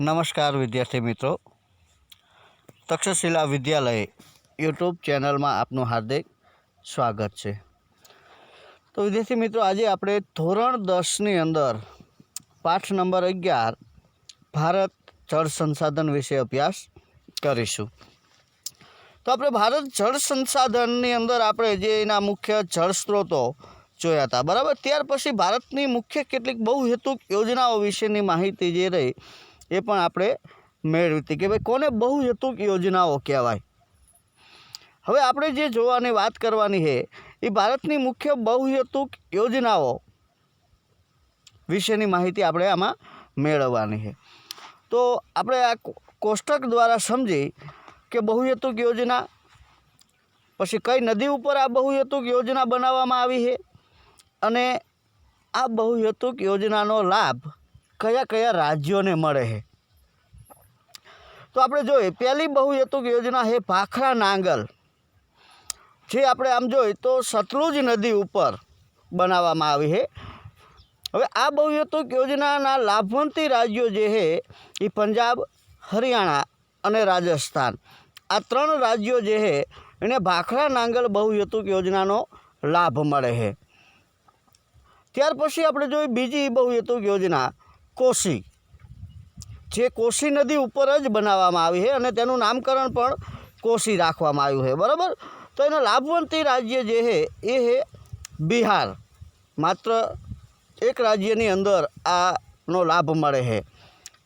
નમસ્કાર વિદ્યાર્થી મિત્રો. તક્ષશિલા વિદ્યાલય યુટ્યુબ ચેનલમાં આપનું હાર્દિક સ્વાગત છે. તો વિદ્યાર્થી મિત્રો, આજે આપણે ધોરણ દસની અંદર પાઠ નંબર અગિયાર, ભારત જળ સંસાધન વિશે અભ્યાસ કરીશું. તો આપણે ભારત જળ સંસાધનની અંદર આપણે જે એના મુખ્ય જળ સ્ત્રોતો જોયા હતા, બરાબર? ત્યાર પછી ભારતની મુખ્ય કેટલીક બહુ હેતુક યોજનાઓ વિશેની માહિતી જે રહી એ પણ આપણે મેળવી હતી કે ભાઈ કોને બહુ હેતુક યોજનાઓ કહેવાય. હવે આપણે જે જોવાની વાત કરવાની છે, એ ભારતની મુખ્ય બહુહેતુક યોજનાઓ વિશેની માહિતી આપણે આમાં મેળવવાની છે. તો આપણે આ કોષ્ટક દ્વારા સમજી કે બહુહેતુક યોજના, પછી કઈ નદી ઉપર આ બહુહેતુક યોજના બનાવવામાં આવી છે, અને આ બહુહેતુક યોજનાનો લાભ કયા કયા રાજ્યોને મળે છે? તો આપણે જોઈએ, પહેલી બહુહેતુક યોજના છે ભાખરા નાંગલ. જે આપણે આમ જોઈએ તો સતલુજ નદી ઉપર બનાવવામાં આવી છે. હવે આ બહુહેતુક યોજનાના લાભવંતી રાજ્યો જે છે એ પંજાબ, હરિયાણા અને રાજસ્થાન. આ ત્રણ રાજ્યો જે છે એને ભાખરા નાંગલ બહુહેતુક યોજનાનો લાભ મળે છે. ત્યાર પછી આપણે જોઈએ બીજી બહુહેતુક યોજના. કોશી. જે કોશી નદી ઉપર જ બનાવવામાં આવી છે અને તેનું નામકરણ પણ કોશી રાખવામાં આવ્યું છે. બરાબર? તો એનો લાભવંતી રાજ્ય જે છે, એ છે બિહાર. માત્ર એક રાજ્યની અંદર આનો લાભ મળે છે.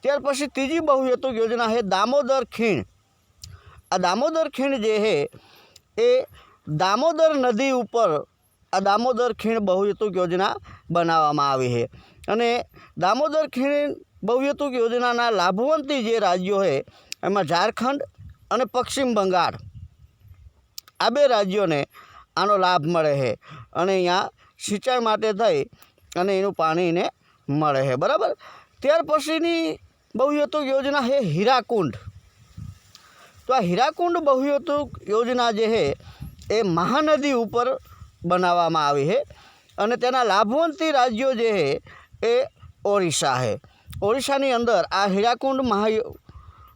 ત્યાર પછી ત્રીજી બહુહેતુક યોજના છે દામોદર ખીણ. આ દામોદર ખીણ જે છે, એ દામોદર નદી ઉપર આ દામોદર ખીણ બહુહેતુક યોજના બનાવવામાં આવી છે. અને દામોદર ખીણ બહુહેતુક યોજનાના લાભવંતી જે રાજ્યો છે, એમાં ઝારખંડ અને પશ્ચિમ બંગાળ, આ બે રાજ્યોને આનો લાભ મળે છે. અને અહીંયા સિંચાઈ માટે થઈ અને એનું પાણીને મળે છે. બરાબર? ત્યાર પછીની બહુહેતુક યોજના છે હીરાકુંડ. તો આ હીરાકુંડ બહુહેતુક યોજના જે છે, એ મહાનદી ઉપર બનાવવામાં આવી છે. અને તેના લાભવંતી રાજ્યો જે છે એ ઓરિસ્સા છે. ઓરિસ્સાની અંદર આ હીરાકુંડ મહા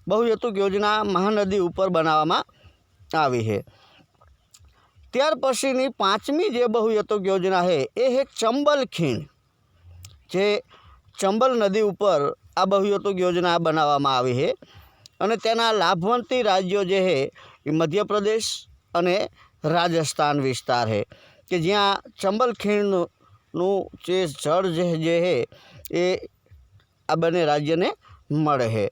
બહુહેતુક યોજના મહાનદી ઉપર બનાવવામાં આવી છે. ત્યાર પછીની પાંચમી જે બહુહેતુક યોજના છે એ છે ચંબલ ખીણ જે ચંબલ નદી ઉપર આ બહુહેતુક યોજના બનાવવામાં આવી છે. અને તેના લાભવંતી રાજ્યો જે છે એ મધ્યપ્રદેશ અને રાજસ્થાન વિસ્તાર છે. કે જ્યાં ચંબલ ખીણનું જે જળ જે જે છે એ આ બંને રાજ્યને મળે છે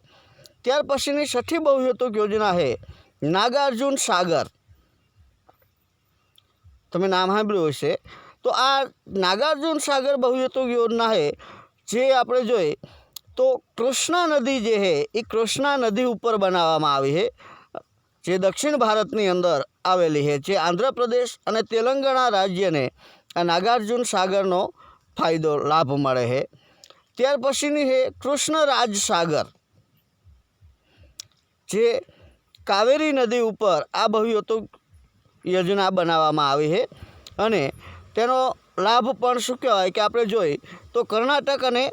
ત્યાર પછીની છઠ્ઠી બહુહેતુક યોજના છે નાગાર્જુન સાગર. તમે નામ સાંભળ્યું હશે. તો આ નાગાર્જુન સાગર બહુહેતુક યોજના છે જે આપણે જોઈએ તો કૃષ્ણા નદી જે છે એ કૃષ્ણા નદી ઉપર બનાવવામાં આવી છે જે દક્ષિણ ભારતની અંદર આવેલી છે, જે આંધ્રપ્રદેશ અને તેલંગાણા રાજ્યને આ નાગાર્જુન સાગરનો ફાયદો, લાભ મળે છે. ત્યાર પછીની છે કૃષ્ણરાજ સાગર, જે કાવેરી નદી ઉપર આ બહુહેતુક યોજના બનાવવામાં આવી છે અને તેનો લાભ પણ શું કહેવાય કે આપણે જોઈ તો કર્ણાટક અને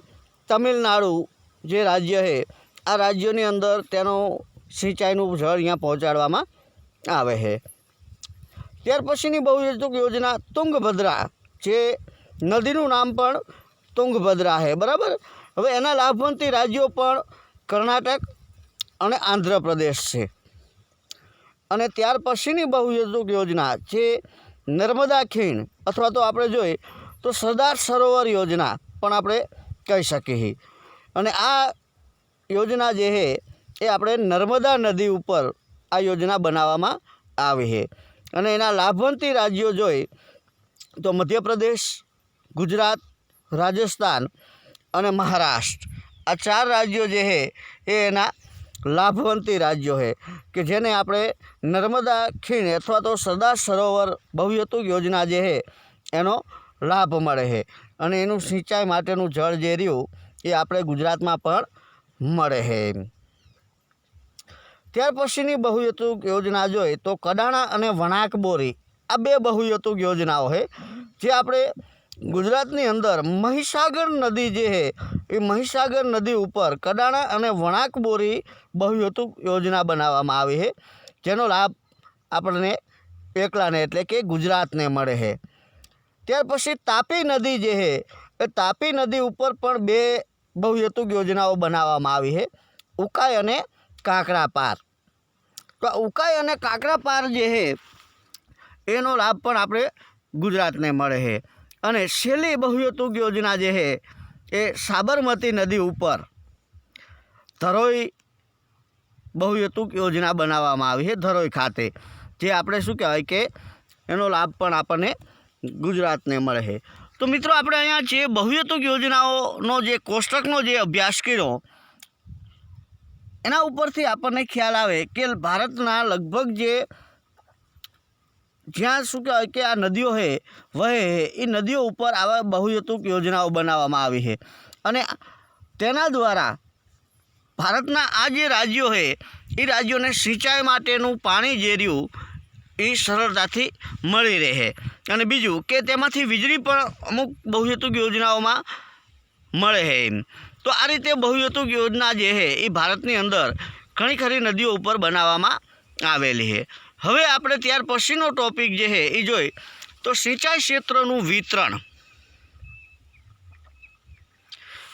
તમિલનાડુ જે રાજ્ય છે, આ રાજ્યોની અંદર તેનો સિંચાઈનું જળ અહીંયા પહોંચાડવામાં આવે છે. ત્યાર પછીની બહુહેતુક યોજના તુંગભદ્રા, જે નદીનું નામ પણ તુંગભદ્રા છે, બરાબર? હવે એના લાભવંતી રાજ્યો પણ કર્ણાટક અને આંધ્રપ્રદેશ છે. અને ત્યાર પછીની બહુહેતુક યોજના, જે નર્મદા ખીણ અથવા તો આપણે જોઈએ તો સરદાર સરોવર યોજના પણ આપણે કહી શકીએ. અને આ યોજના જે છે એ આપણે નર્મદા નદી ઉપર આ યોજના બનાવવામાં આવી છે. અને એના લાભવંતી રાજ્યો જોઈ તો મધ્યપ્રદેશ, ગુજરાત, રાજસ્થાન અને મહારાષ્ટ્ર. આ ચાર રાજ્યો જે છે એ એના લાભવંતી રાજ્યો છે કે જેને આપણે નર્મદા ખીણ અથવા તો સરદાર સરોવર બહુહેતુક યોજના જે છે એનો લાભ મળે છે. અને એનું સિંચાઈ માટેનું જળ જે રહ્યું એ આપણે ગુજરાતમાં પણ મળે છે. ત્યાર પછીની બહુહેતુક યોજના જોઈએ તો કડાણા અને વણાક બોરી આ બે બહુહેતુક યોજનાઓ છે જે આપણે ગુજરાતની અંદર મહીસાગર નદી જે છે એ મહીસાગર નદી ઉપર કડાણા અને વણાક બોરી બહુહેતુક યોજના બનાવવામાં આવી છે જેનો લાભ આપણને એકલાને એટલે કે ગુજરાતને મળે છે ત્યાર પછી તાપી નદી જે છે એ તાપી નદી ઉપર પણ બે બહુહેતુક યોજનાઓ બનાવવામાં આવી છે ઉકાઈ અને કાંકરા પાર. તો ઉકાઈ અને કાંકરા પાર જે છે એનો લાભ પણ આપણે ગુજરાતને મળે છે અને છેલ્લી બહુયતુક યોજના જે છે એ સાબરમતી નદી ઉપર ધરોઈ બહુયતુક યોજના બનાવવામાં આવી છે ધરોઈ ખાતે. જે આપણે શું કહેવાય કે, એનો લાભ પણ આપણને ગુજરાતને મળે છે તો મિત્રો, આપણે અહીંયા જે બહુયતુક યોજનાઓનો જે કોષ્ટકનો જે અભ્યાસ કર્યો એના ઉપરથી આપણને ખ્યાલ આવે કે ભારતના લગભગ જે જ્યાં શું કહેવાય કે આ નદીઓ છે વહે છે એ નદીઓ ઉપર આવા બહુહેતુક યોજનાઓ બનાવવામાં આવી છે. અને તેના દ્વારા ભારતના આ જે રાજ્યો છે એ રાજ્યોને સિંચાઈ માટેનું પાણી જે રહ્યું એ સરળતાથી મળી રહે. અને બીજું કે તેમાંથી વીજળી પણ અમુક બહુહેતુક યોજનાઓમાં મળે છે એમ. તો આ રીતે બહુહેતુક યોજના જે છે એ ભારતની અંદર ઘણી ખરી નદીઓ ઉપર બનાવવામાં આવેલી છે. હવે આપણે ત્યાર પછીનો ટોપિક જે છે એ જોઈ. તો સિંચાઈ ક્ષેત્રનું વિતરણ.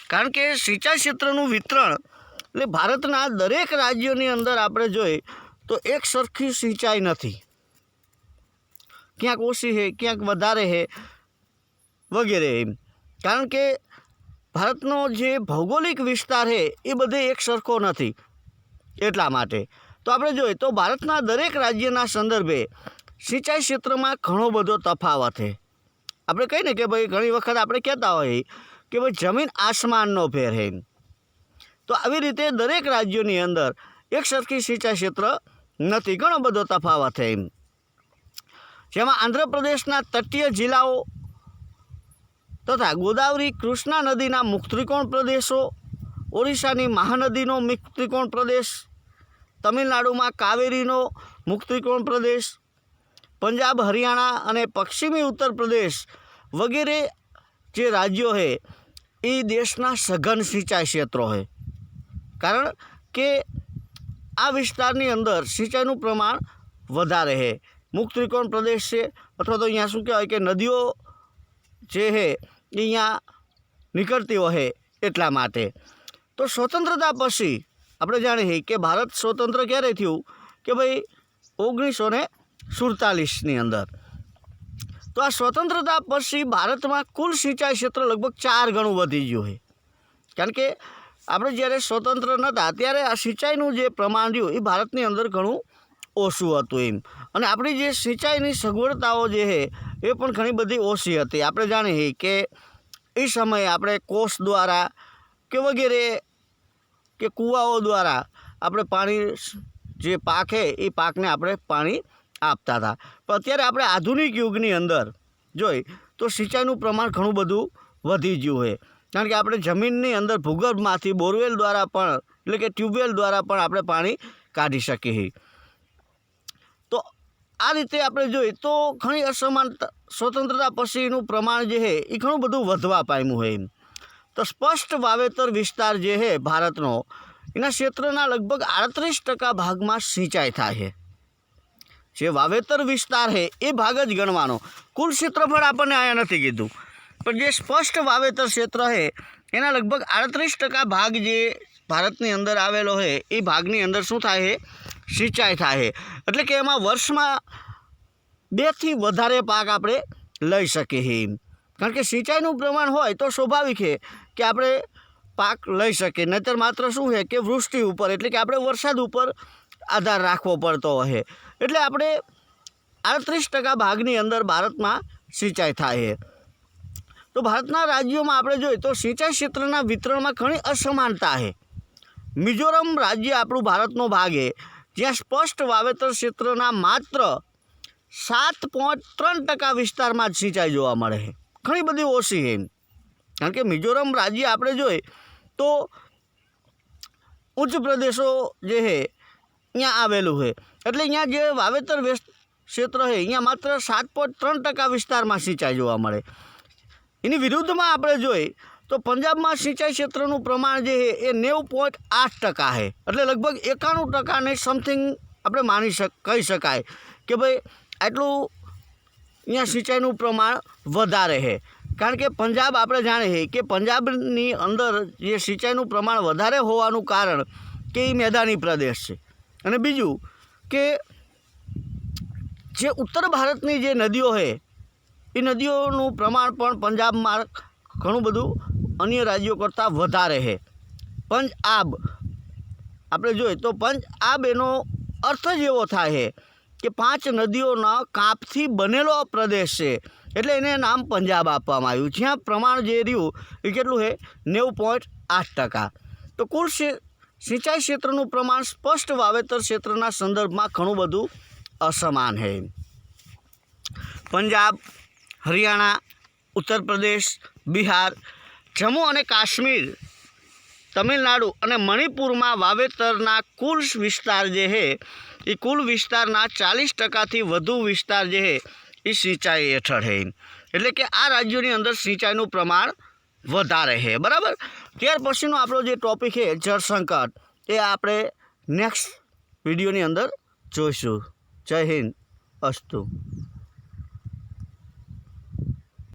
કારણ કે સિંચાઈ ક્ષેત્રનું વિતરણ એટલે ભારતના દરેક રાજ્યોની અંદર આપણે જોઈએ તો એક સરખી સિંચાઈ નથી. ક્યાંક ઓછી છે, ક્યાંક વધારે છે વગેરે એમ. કારણ કે ભારતનો જે ભૌગોલિક વિસ્તાર છે, એ બધે એક સરખો નથી, એટલા માટે. તો આપણે જોઈએ તો ભારતના દરેક રાજ્યના સંદર્ભે સિંચાઈ ક્ષેત્રમાં ઘણો બધો તફાવત છે. આપણે કહીએ ને કે ભાઈ ઘણી વખત આપણે કહેતા હોઈએ કે ભાઈ જમીન આસમાનનો ફેર હે તો આવી રીતે દરેક રાજ્યોની અંદર એક સરખી સિંચાઈ ક્ષેત્ર નથી, ઘણો બધો તફાવત છે જેમાં આંધ્રપ્રદેશના તટીય જિલ્લાઓ તથા ગોદાવરી કૃષ્ણા નદીના મુખ ત્રિકોણ પ્રદેશો ઓડિશાની મહાનદીનો મુખ ત્રિકોણ પ્રદેશ, તમિલનાડુમાં કાવેરીનો મુખ ત્રિકોણ પ્રદેશ, પંજાબ, હરિયાણા અને પશ્ચિમી ઉત્તર પ્રદેશ વગેરે જે રાજ્યો છે એ દેશના સઘન સિંચાઈ ક્ષેત્રો છે કારણ કે આ વિસ્તારની અંદર સિંચાઈનું પ્રમાણ વધારે છે મુખ ત્રિકોણ પ્રદેશ છે, અથવા તો અહીંયા શું કહેવાય કે નદીઓ જે છે અહીંયા નીકળતી હોય એટલા માટે. તો સ્વતંત્રતા પછી આપણે જાણીએ કે ભારત સ્વતંત્ર ક્યારે થયું? કે ભાઈ ઓગણીસો ને સુડતાલીસની અંદર. તો આ સ્વતંત્રતા પછી ભારતમાં કુલ સિંચાઈ ક્ષેત્ર લગભગ ચાર ગણું વધી ગયું છે. કારણ કે આપણે જ્યારે સ્વતંત્ર નહોતા, ત્યારે આ સિંચાઈનું જે પ્રમાણ રહ્યું, એ ભારતની અંદર ઘણું ઓછું હતું એમ. અને આપણી જે સિંચાઈની સગવડતાઓ જે છે, એ પણ ઘણી બધી ઓછી હતી. આપણે જાણીએ કે એ સમયે આપણે કોષ દ્વારા કે વગેરે કે કૂવાઓ દ્વારા આપણે પાણી જે પાકે એ પાકને આપણે પાણી આપતા હતા. પણ અત્યારે આપણે આધુનિક યુગની અંદર જોઈ તો સિંચાઈનું પ્રમાણ ઘણું બધું વધી ગયું છે. કારણ કે આપણે જમીનની અંદર ભૂગર્ભમાંથી બોરવેલ દ્વારા પણ, એટલે કે ટ્યુબવેલ દ્વારા પણ આપણે પાણી કાઢી શકીએ છીએ. આ રીતે આપણે જોઈએ તો ઘણી અસમાનતા, સ્વતંત્રતા પછીનું પ્રમાણ જે છે એ ઘણું બધું વધવા પામ્યું હોય એમ. તો સ્પષ્ટ વાવેતર વિસ્તાર જે છે ભારતનો, એના ક્ષેત્રના લગભગ આડત્રીસ ટકા ભાગમાં સિંચાઈ થાય છે. જે વાવેતર વિસ્તાર છે, એ ભાગ જ ગણવાનો. કુલ ક્ષેત્રફળ આપણને અહીંયા નથી કીધું. પણ જે સ્પષ્ટ વાવેતર ક્ષેત્ર છે, એના લગભગ આડત્રીસ ટકા ભાગ જે ભારતની અંદર આવેલો છે, એ ભાગની અંદર શું થાય છે? સિંચાઈ થાય. છે એટલે કે એમાં વર્ષમાં બેથી વધારે પાક આપણે લઈ શકીએ. કારણ કે સિંચાઈનું પ્રમાણ હોય તો સ્વાભાવિક છે કે આપણે પાક લઈ શકીએ. નહીતર માત્ર શું છે કે વૃષ્ટિ ઉપર એટલે કે આપણે વરસાદ ઉપર આધાર રાખવો પડતો હોય. એટલે આપણે આડત્રીસ ટકા ભાગની અંદર ભારતમાં સિંચાઈ થાય. છે તો ભારતના રાજ્યોમાં આપણે જોઈએ તો સિંચાઈ ક્ષેત્રના વિતરણમાં ઘણી અસમાનતા છે. મિઝોરમ રાજ્ય આપણું ભારતનો ભાગ છે. જ્યાં સ્પષ્ટ વાવેતર ક્ષેત્રના માત્ર સાત પોઈન્ટ ત્રણ ટકા વિસ્તારમાં જ સિંચાઈ જોવા મળે છે. ઘણી બધી ઓછી છે કારણ કે મિઝોરમ રાજ્ય આપણે જોઈએ તો ઉચ્ચ પ્રદેશો જે છે અહીંયા આવેલું છે. એટલે અહીંયા જે વાવેતર ક્ષેત્ર છે, અહીંયા માત્ર સાત પોઈન્ટ ત્રણ ટકા વિસ્તારમાં સિંચાઈ જોવા મળે. એની વિરુદ્ધમાં આપણે જોઈ તો પંજાબમાં સિંચાઈ ક્ષેત્રનું પ્રમાણ જે છે એ નેવું પોઈન્ટ આઠ ટકા છે. એટલે લગભગ એકાણું ટકાને સમથિંગ આપણે માની શક, કહી શકાય કે ભાઈ આટલું અહીંયા સિંચાઈનું પ્રમાણ વધારે છે. કારણ કે પંજાબ આપણે જાણીએ કે પંજાબની અંદર જે સિંચાઈનું પ્રમાણ વધારે હોવાનું કારણ કે એ મેદાની પ્રદેશ છે. અને બીજું કે જે ઉત્તર ભારતની જે નદીઓ છે, એ નદીઓનું પ્રમાણ પણ પંજાબમાં ઘણું બધું અન્ય રાજ્યો કરતાં વધારે છે. પંજાબ આપણે જોઈએ તો પંજ આબ એનો અર્થ જ એવો થાય છે કે પાંચ નદીઓના કાંપથી બનેલો પ્રદેશ છે. એટલે એને નામ પંજાબ આપવામાં આવ્યું. જ્યાં પ્રમાણ જે રહ્યું એ કેટલું છે? નેવું પોઈન્ટ આઠ ટકા. તો કુલ સિંચાઈ ક્ષેત્રનું પ્રમાણ સ્પષ્ટ વાવેતર ક્ષેત્રના સંદર્ભમાં ઘણું બધું અસમાન છે. પંજાબ, હરિયાણા, ઉત્તર પ્રદેશ, બિહાર જમ્મુ અને કાશ્મીર, તમિલનાડુ અને મણિપુરમાં વાવેતરના કુલ વિસ્તાર જે છે એ કુલ વિસ્તારના ચાલીસ ટકાથી વધુ વિસ્તાર જે છે એ સિંચાઈ હેઠળ છે એટલે કે આ રાજ્યોની અંદર સિંચાઈનું પ્રમાણ વધારે છે બરાબર? ત્યાર પછીનો આપણો જે ટોપિક છે જળસંકટ એ આપણે નેક્સ્ટ વિડીયોની અંદર જોઈશું. જય હિન્દ, અસ્તુ.